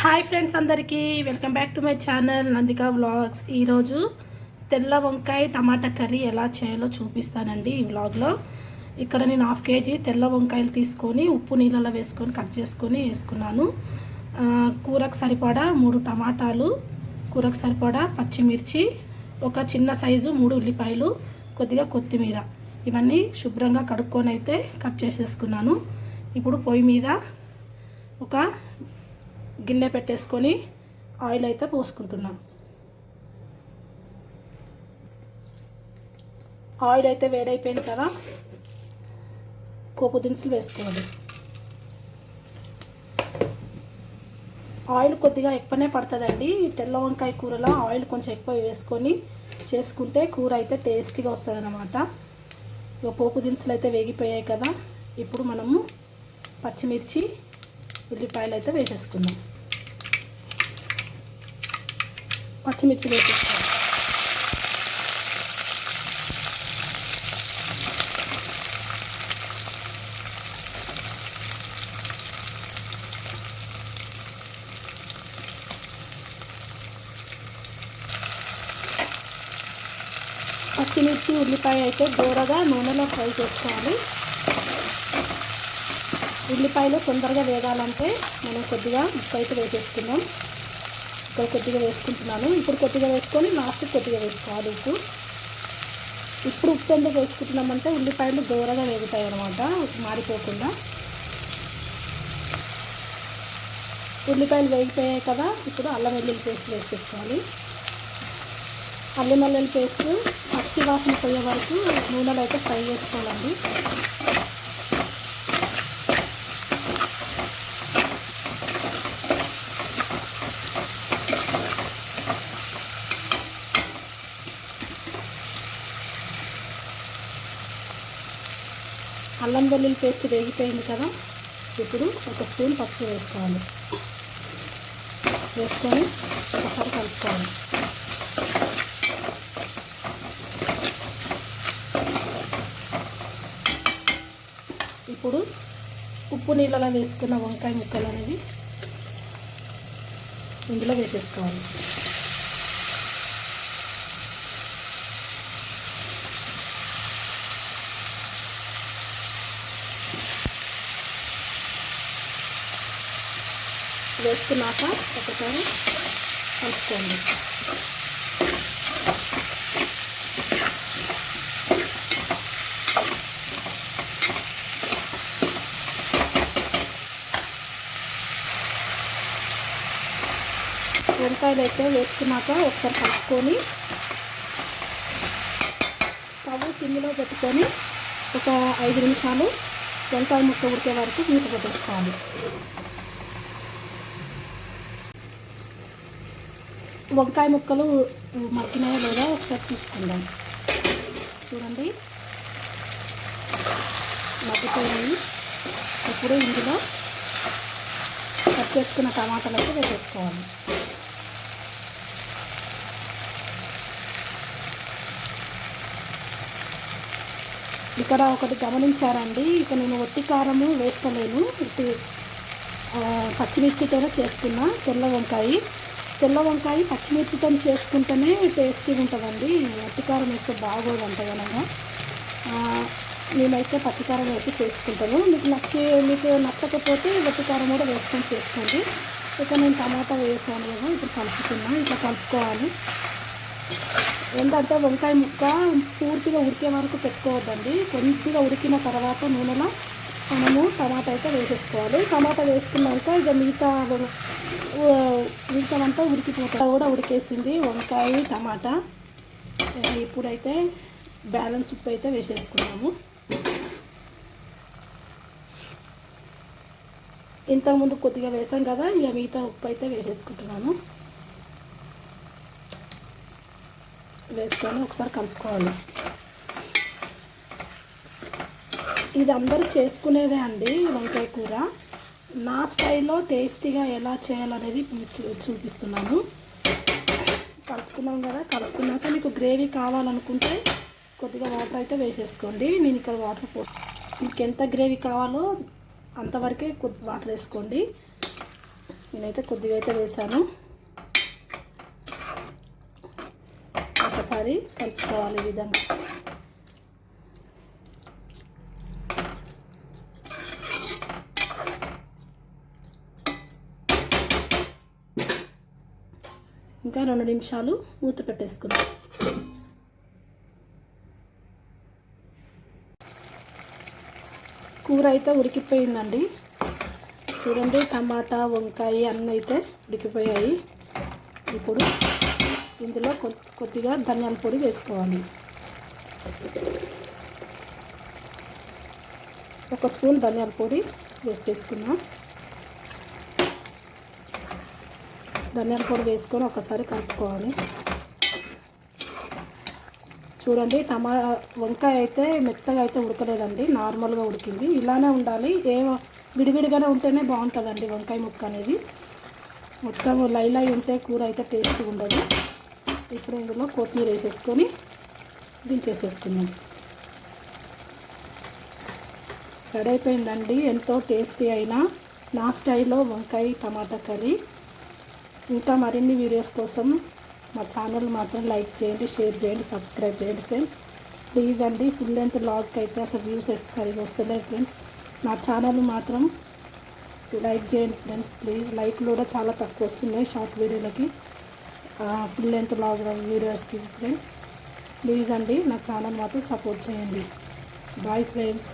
Hi friends అందరికీ welcome back to my channel Nandika vlogs. ఈరోజు తెల్ల వంకాయ టమాటా కర్రీ ఎలా చేయాలో చూపిస్తానండి ఈ వ్లాగ్లో. ఇక్కడ నేను హాఫ్ కేజీ తెల్ల వంకాయలు తీసుకొని ఉప్పు నీళ్ళలో వేసుకొని కట్ చేసుకొని వేసుకున్నాను. కూరకు సరిపడా మూడు టమాటాలు కూరకు సరిపడా పచ్చిమిర్చి ఒక చిన్న సైజు మూడు ఉల్లిపాయలు కొద్దిగా కొత్తిమీర. ఇవన్నీ శుభ్రంగా కడుక్కొని అయితే కట్ చేసేసుకున్నాను. ఇప్పుడు పొయ్యి మీద ఒక గిన్నె పెట్టేసుకొని ఆయిల్ అయితే పోసుకుంటున్నాం. ఆయిల్ అయితే వేడైపోయింది కదా పోపు దినుసులు వేసుకోవాలి. ఆయిల్ కొద్దిగా ఎక్కువనే పడుతుందండి. తెల్ల వంకాయ కూరలో ఆయిల్ కొంచెం ఎక్కువ వేసుకొని చేసుకుంటే కూర అయితే టేస్టీగా వస్తుంది అన్నమాట ఇక పోపు దినుసులు అయితే వేగిపోయాయి కదా ఇప్పుడు మనము పచ్చిమిర్చి ఉల్లిపాయలు అయితే వేసేసుకుందాం. పచ్చిమిర్చి వేసేసుకోవాలి పచ్చిమిర్చి ఉల్లిపాయ అయితే దూరగా నూనెలో ఫ్రై చేసుకోవాలి. ఉల్లిపాయలు తొందరగా వేగాలంటే మనం కొద్దిగా ఉప్పు అయితే వేసేసుకుందాం. ఇక్కడ కొద్దిగా వేసుకుంటున్నాను. ఇప్పుడు కొద్దిగా వేసుకొని లాస్ట్ కొద్దిగా వేసుకోవాలి ఉప్పు. ఇప్పుడు ఉప్పు ఎందుకు వేసుకుంటున్నామంటే ఉల్లిపాయలు దూరగా వేగుతాయి అనమాట మాడిపోకుండా. ఉల్లిపాయలు వేగిపోయాయి కదా ఇప్పుడు అల్లం వెల్లుల్లి పేస్ట్ వేసేసుకోవాలి. అల్లం వెల్లుల్లి పేస్ట్ పచ్చి వాసన పోయే వరకు నూనెలో అయితే ఫ్రై చేసుకోవాలండి. అల్లం వెల్లుల్లి పేస్ట్ వేగిపోయింది కదా ఇప్పుడు ఒక స్పూన్ పసుపు వేసుకోవాలి. వేసుకొని ఒకసారి కలుపుకోవాలి. ఇప్పుడు ఉప్పు నీళ్ళలో వేసుకున్న వంకాయ ముక్కలు అనేది ఇందులో వేసేసుకోవాలి. వేసుకున్నాక ఒకసారి కలుపుకోండి. వంకాయలు అయితే వేసుకున్నాక ఒకసారి కలుపుకొని స్టవ్ సిమ్లో పెట్టుకొని ఒక ఐదు నిమిషాలు వంకాయ ముక్క ఉడికే వరకు మూత పెట్టేసుకోవాలి. వంకాయ ముక్కలు మగ్గినాయో లేదా ఒకసారి తీసుకుందాం. చూడండి. మగ్గిపోయాయి ఇప్పుడు ఇందులో కట్ చేసుకున్న టమాటాలు అయితే వేసేసుకోవాలి. ఇక్కడ ఒకటి గమనించారండి. ఇక నేను ఒట్టి కారము వేస్తలేను. ఇటు ఆ, పచ్చిమిర్చితోనే చేసుకున్నా తెల్ల వంకాయ. తెల్ల వంకాయ పచ్చిమిర్చితో చేసుకుంటేనే టేస్టీగా ఉంటుందండి. అట్టికారం వేస్తే బాగోదు అంతగానగా నేనైతే పచ్చికారం వేసి చేసుకుంటాను మీకు నచ్చి మీకు నచ్చకపోతే ఒట్టి కారం కూడా వేసుకొని చేసుకోండి. ఇక నేను టమాటా వేసాను కదా ఇప్పుడు కలుపుతున్నా. ఇట్లా కలుపుకోవాలి. ఏంటంటే వంకాయ ముక్క పూర్తిగా ఉడికే వరకు పెట్టుకోవద్దండి. కొద్దిగా ఉడికిన తర్వాత నూనెలో మనము టమాటా అయితే వేసేసుకోవాలి. టమాటా వేసుకున్నాక ఇక మిగతా వ- ఉడికిపోతుంది మిగతా కూడా ఉడికేసింది వంకాయ టమాటా. ఇప్పుడైతే బ్యాలెన్స్ ఉప్పు అయితే వేసేసుకున్నాము. ఇంతకుముందు కొద్దిగా వేసాం కదా ఇక మిగతా ఉప్పు అయితే వేసేసుకుంటున్నాను వేసుకొని ఒకసారి కలుపుకోవాలి. ఇది అందరూ చేసుకునేదే అండి వంకాయ కూర. నా స్టైల్లో టేస్టీగా ఎలా చేయాలనేది చూపిస్తున్నాను. కలుపుకున్నాం కదా కలుపుకున్నాక మీకు గ్రేవీ కావాలనుకుంటే కొద్దిగా వాటర్ అయితే వేసేసుకోండి. నేను ఇక్కడ వాటర్ పో మీకు ఎంత గ్రేవీ కావాలో అంతవరకే కొద్ది వాటర్ వేసుకోండి. నేనైతే కొద్దిగా అయితే వేసాను. ఒకసారి కలుపుకోవాలి ఈ విధంగా. ఇంకా రెండు నిమిషాలు మూత పెట్టేసుకుందాం. కూర అయితే ఉడికిపోయిందండి. చూడండి టమాటా వంకాయ అన్నీ అయితే ఉడికిపోయాయి. ఇప్పుడు ఇందులో కొద్దిగా ధనియాల పొడి వేసుకోవాలి. ఒక స్పూన్ ధనియాల పొడి వేసేసుకున్నాం ధనియాల పొడి వేసుకొని ఒకసారి కలుపుకోవాలి. చూడండి టమా వంకాయ అయితే మెత్తగా అయితే ఉడకలేదండి నార్మల్గా ఉడికింది. ఇలానే ఉండాలి. ఏ విడివిడిగానే ఉంటేనే బాగుంటుందండి వంకాయ ముక్క అనేది. మొత్తం లైలై ఉంటే కూర అయితే టేస్ట్ ఉండదు. ఇప్పుడు ఇందులో కొత్తిమీర వేసేసుకొని దించేసేసుకుందాం. రెడీ అయిపోయిందండి. ఎంతో టేస్టీ అయినా నా స్టైల్లో వంకాయ టమాటా కర్రీ. ఇంకా మరిన్ని వీడియోస్ కోసం మా ఛానల్ మాత్రం లైక్ చేయండి షేర్ చేయండి సబ్స్క్రైబ్ చేయండి ఫ్రెండ్స్. ప్లీజ్ అండి ఫుల్ లెంత్ లాగ్కి అయితే అసలు వ్యూస్ అయితే సరిగా వస్తున్నాయి ఫ్రెండ్స్. నా ఛానల్ మాత్రం లైక్ చేయండి ఫ్రెండ్స్ ప్లీజ్. లైక్లు కూడా చాలా తక్కువ వస్తున్నాయి షార్ట్ వీడియోలకి. ఫుల్ లెంత్ లాగ్ వీడియోస్కి ఫ్రెండ్స్ ప్లీజ్ అండి నా ఛానల్ మాత్రం సపోర్ట్ చేయండి. Bye friends.